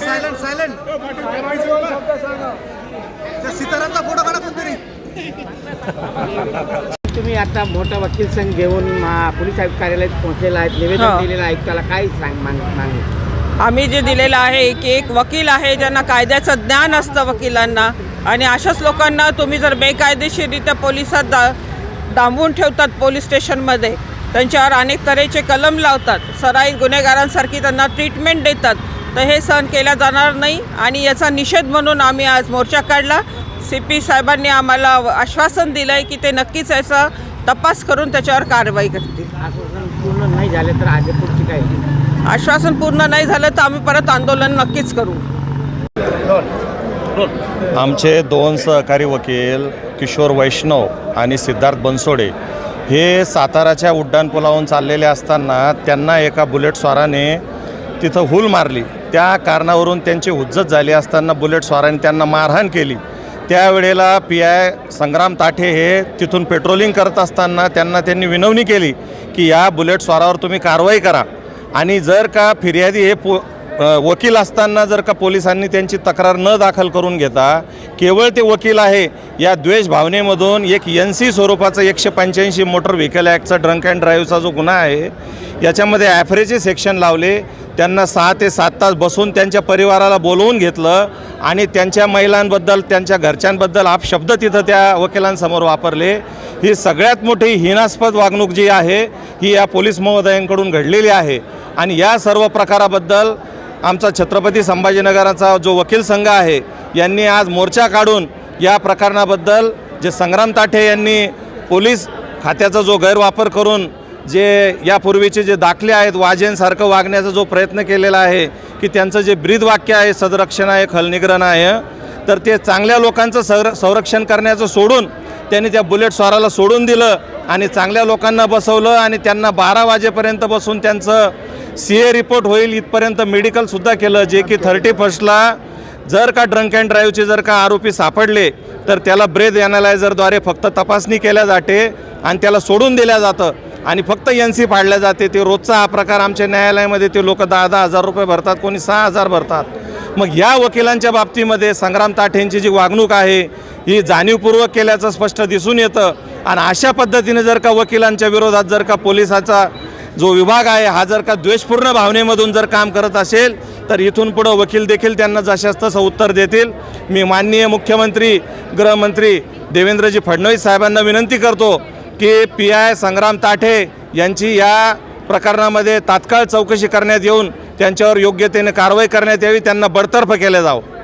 Silent silent. त्या photo काढा कोणतरी. तुम्ही आता मोठा वकील संघ घेऊन पोलीस आयुक्त कार्यालयात पोहोचलेला आहेत निवेदन हा. दिलेलं आहे आयुक्ताला काय सांग माग मागणी आम्ही जे दिलेलं आहे की एक वकील आहे ज्यांना कायद्याचं ज्ञान असतं वकिलांना. आणि अशाच लोकांना तुम्ही जर बेकायदेशीररित्या पोलिसात दा डांबवून ठेवतात पोलीस स्टेशनमध्ये त्यांच्यावर अनेक तऱ्हेचे कलम लावतात सराईत गुन्हेगारांसारखी त्यांना ट्रीटमेंट देतात तर हे सहन केल्या जाणार नाही. आणि याचा निषेध म्हणून आम्ही आज मोर्चा काढला. सी पी साहेबांनी आम्हाला आश्वासन दिलं आहे की ते नक्कीच याचा तपास करून त्याच्यावर कारवाई करतील. आश्वासन पूर्ण नाही झाले तर आगे पुढची काय आश्वासन पूर्ण नाही झालं तर आम्ही परत आंदोलन नक्कीच करू. आमचे दोन सहकारी वकील किशोर वैष्णव आणि सिद्धार्थ बनसोडे हे साताराच्या उड्डाणपुलावरून चाललेले असताना त्यांना एका बुलेट स्वाराने तिथं हुल मारली. त्या कारणावरून त्यांची हुज्जत झाली असताना बुलेट स्वाराने त्यांना मारहाण केली. त्यावेळेला पी आय संग्राम ताठे हे तिथून पेट्रोलिंग करत असताना त्यांना त्यांनी विनवणी केली की या बुलेट स्वारावर तुम्ही कारवाई करा. आणि जर का फिर्यादी हे पो वकील असताना जर का पोलिसांनी त्यांची तक्रार न दाखल करून घेता केवळ ते वकील आहे या द्वेष भावनेमधून एक एन सी स्वरूपाचं एकशे पंच्याऐंशी मोटर व्हेकल ॲक्टचा ड्रंक अँड ड्राईव्हचा जो गुन्हा आहे याच्यामध्ये ॲफरेचे सेक्शन लावले त्यांना सहा ते सात तास बसून त्यांच्या परिवाराला बोलवून घेतलं आणि त्यांच्या महिलांबद्दल त्यांच्या घरच्यांबद्दल आपशब्द तिथं त्या वकिलांसमोर वापरले. ही सगळ्यात मोठी हिनास्पद वागणूक जी आहे ही या पोलीस महोदयांकडून घडलेली आहे. आणि या सर्व प्रकाराबद्दल आमचा छत्रपती संभाजीनगराचा जो वकील संघ आहे यांनी आज मोर्चा काढून या प्रकरणाबद्दल जे संग्राम ताठे यांनी पोलीस खात्याचा जो गैरवापर करून जे यापूर्वीचे जे दाखले आहेत वाजेंसारखं वागण्याचा जो प्रयत्न केलेला आहे की त्यांचं जे ब्रीद वाक्य आहे सदरक्षण आहे खलनिग्रहण आहे तर ते चांगल्या लोकांचं सर संरक्षण करण्याचं सोडून त्यांनी त्या बुलेट स्वाराला सोडून दिलं आणि चांगल्या लोकांना बसवलं आणि त्यांना बारा वाजेपर्यंत बसून त्यांचं सी ए रिपोर्ट होईल इथपर्यंत मेडिकलसुद्धा केलं जे की थर्टी फर्स्टला जर का ड्रंक अँड ड्राईव्हचे जर का आरोपी सापडले तर त्याला ब्रेथ ॲनालायझरद्वारे फक्त तपासणी केल्या जाते आणि त्याला सोडून दिल्या जातं. आणि फक्त एन सी फाडल्या जाते. ते रोजचा हा प्रकार आमच्या न्यायालयामध्ये ते लोक दहा दहा हजार रुपये भरतात कोणी सहा हजार भरतात. मग या वकिलांच्या बाबतीमध्ये संग्राम ताठेंची जी वागणूक आहे ही जाणीवपूर्वक केल्याचं स्पष्ट दिसून येतं. आणि अशा पद्धतीने जर का वकिलांच्या विरोधात जर का पोलिसाचा जो विभाग आहे हा जर का द्वेषपूर्ण भावनेमधून जर काम करत असेल तर इथून पुढं वकील देखील त्यांना जशास तसं उत्तर देतील. मी माननीय मुख्यमंत्री गृहमंत्री देवेंद्रजी फडणवीस साहेबांना विनंती करतो की पी आय संग्राम ताठे यांची या प्रकरणामध्ये तात्काळ चौकशी करण्यात येऊन त्यांच्यावर योग्यतेने कारवाई करण्यात यावी त्यांना बडतर्फ केलं जावं.